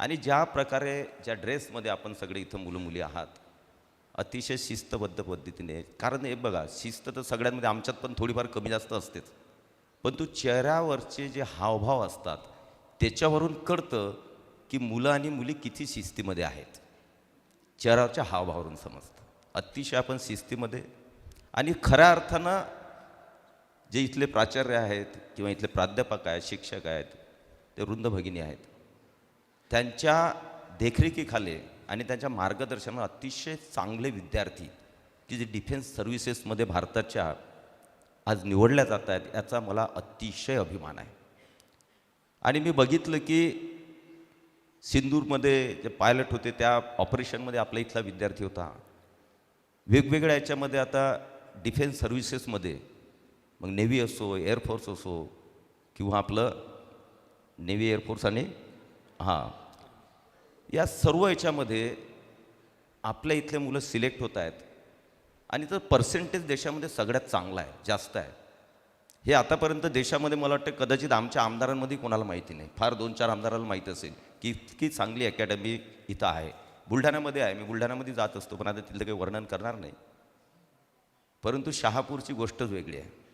आणि ज्या प्रकारे ज्या ड्रेसमध्ये आपण सगळे इथं मुलं मुली आहात अतिशय शिस्तबद्ध पद्धतीने कारण हे बघा शिस्त तर सगळ्यांमध्ये आमच्यात पण थोडीफार कमी जास्त असतेच. पण तू चेहऱ्यावरचे जे हावभाव असतात त्याच्यावरून कळतं की मुलं आणि मुली किती शिस्तीमध्ये आहेत. चेहऱ्यावरच्या हावभावावरून समजतं. अतिशय आपण शिस्तीमध्ये आणि खऱ्या अर्थानं जे इथले प्राचार्य आहेत किंवा इथले प्राध्यापक आहेत शिक्षक आहेत ते वृंद भगिनी आहेत. त्यांच्या देखरेखीखाली आणि त्यांच्या मार्गदर्शनात अतिशय चांगले विद्यार्थी की जे डिफेन्स सर्व्हिसेसमध्ये भारताच्या आज निवडल्या जात आहेत याचा मला अतिशय अभिमान आहे. आणि मी बघितलं की सिंदूरमध्ये जे पायलट होते त्या ऑपरेशनमध्ये आपला इथला विद्यार्थी होता. वेगवेगळ्या याच्यामध्ये आता डिफेन्स सर्व्हिसेसमध्ये मग नेव्ही असो एअरफोर्स असो किंवा आपलं नेव्ही एअरफोर्स आणि हां. या सर्व याच्यामध्ये आपल्या इथले मुलं सिलेक्ट होत आहेत. आणि तर पर्सेंटेज देशामध्ये सगळ्यात चांगला आहे जास्त आहे. हे आतापर्यंत देशामध्ये मला वाटतं कदाचित आमच्या आमदारांमध्ये कोणाला माहिती नाही. फार दोन चार आमदाराला माहीत असेल. की इतकी चांगली अकॅडमी इथं आहे. बुलढाण्यामध्ये आहे. मी बुलढाण्यामध्ये जात असतो पण आता तिथलं काही वर्णन करणार नाही. परंतु शहापूरची गोष्टच वेगळी आहे.